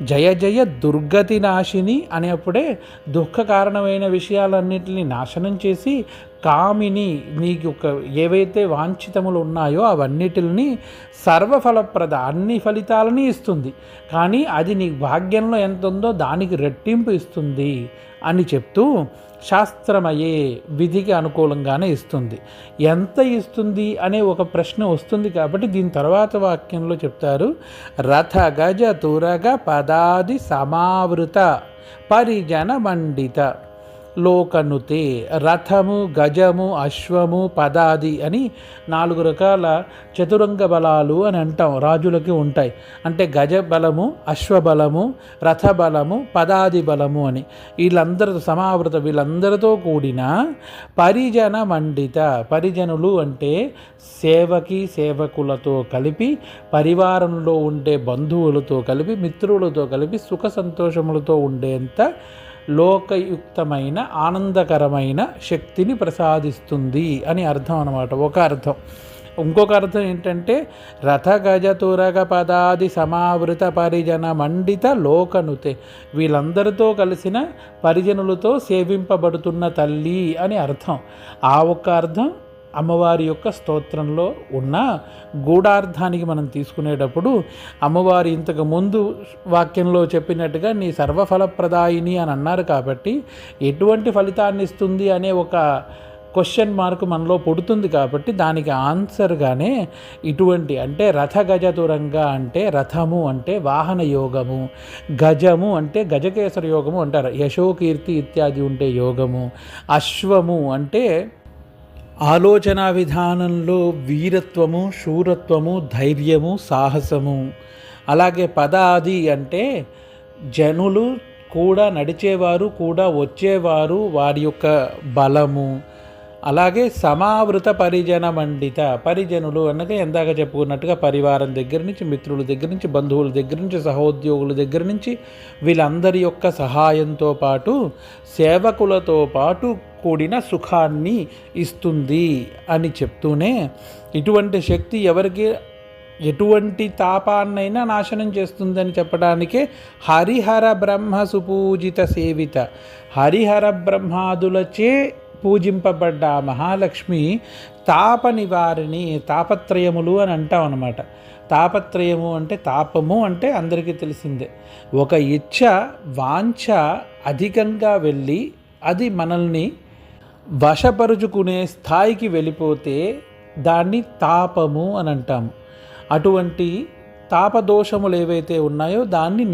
జయ జయ దుర్గతి నాశిని అనేప్పుడే దుఃఖ కారణమైన విషయాలన్నింటినీ నాశనం చేసి కామిని నీకు ఒక ఏవైతే వాంఛితములు ఉన్నాయో అవన్నిటిని సర్వఫలప్రద అన్ని ఫలితాలని ఇస్తుంది. కానీ అది నీ భాగ్యంలో ఎంత ఉందో దానికి రెట్టింపు ఇస్తుంది అని చెప్తూ శాస్త్రమయ్యే విధికి అనుకూలంగానే ఇస్తుంది. ఎంత ఇస్తుంది అనే ఒక ప్రశ్న వస్తుంది కాబట్టి దీని తర్వాత వాక్యంలో చెప్తారు రథ గజ తురగ పదాది సమావృత పరిజన మండిత. లోకనుతే రథము గజము అశ్వము పదాది అని నాలుగు రకాల చతురంగ బలాలు అని అంటాం. రాజులకి ఉంటాయి. అంటే గజ బలము అశ్వబలము రథబలము పదాది బలము అని. వీళ్ళందరితో సమావృత వీళ్ళందరితో కూడిన పరిజన మండిత. పరిజనులు అంటే సేవకి సేవకులతో కలిపి పరివారంలో ఉండే బంధువులతో కలిపి మిత్రులతో కలిపి సుఖ సంతోషములతో ఉండేంత లోకయుక్తమైన ఆనందకరమైన శక్తిని ప్రసాదిస్తుంది అని అర్థం అనమాట ఒక అర్థం. ఇంకొక అర్థం ఏంటంటే రథ గజ తురగ పదాది సమావృత పరిజన మండిత లోకనుతే. వీళ్ళందరితో కలిసిన పరిజనులతో సేవింపబడుతున్న తల్లి అని అర్థం. ఆ ఒక్క అర్థం అమ్మవారి యొక్క స్తోత్రంలో ఉన్న గూఢార్థానికి మనం తీసుకునేటప్పుడు అమ్మవారి ఇంతకు ముందు వాక్యంలో చెప్పినట్టుగా నీ సర్వఫలప్రదాయిని అని అన్నారు కాబట్టి ఎటువంటి ఫలితాన్ని ఇస్తుంది అనే ఒక క్వశ్చన్ మార్క్ మనలో పుడుతుంది కాబట్టి దానికి ఆన్సర్గానే ఇటువంటి అంటే రథ గజ దూరంగా అంటే రథము అంటే వాహన యోగము గజము అంటే గజకేసర యోగము అంటారు. యశోకీర్తి ఇత్యాది ఉంటే యోగము అశ్వము అంటే ఆలోచన విధానంలో వీరత్వము శూరత్వము ధైర్యము సాహసము. అలాగే పదాది అంటే జనులు కూడా నడిచేవారు కూడా వచ్చేవారు వారి యొక్క బలము. అలాగే సమావృత పరిజన మండిత పరిజనులు అనగా ఎందాక చెప్పుకున్నట్టుగా పరివారం దగ్గర నుంచి మిత్రుల దగ్గర నుంచి బంధువుల దగ్గర నుంచి సహోద్యోగుల దగ్గర నుంచి వీళ్ళందరి యొక్క సహాయంతో పాటు సేవకులతో పాటు కూడిన సుఖాన్ని ఇస్తుంది అని చెప్తూనే ఇటువంటి శక్తి ఎవరికి ఎటువంటి తాపాన్నైనా నాశనం చేస్తుందని చెప్పడానికే హరిహర బ్రహ్మ సుపూజిత సేవిత. హరిహర బ్రహ్మాదులచే పూజింపబడ్డ ఆ మహాలక్ష్మి తాప నివారిణి తాపత్రయములు అని అంటాం అనమాట తాపత్రయము అంటే తాపము అంటే అందరికీ తెలిసిందే. ఒక ఇచ్ఛ వాంఛ అధికంగా వెళ్ళి అది మనల్ని వశపరుచుకునే స్థాయికి వెళ్ళిపోతే దాన్ని తాపము అని అంటాము. అటువంటి తాపదోషములు ఏవైతే ఉన్నాయో దాన్ని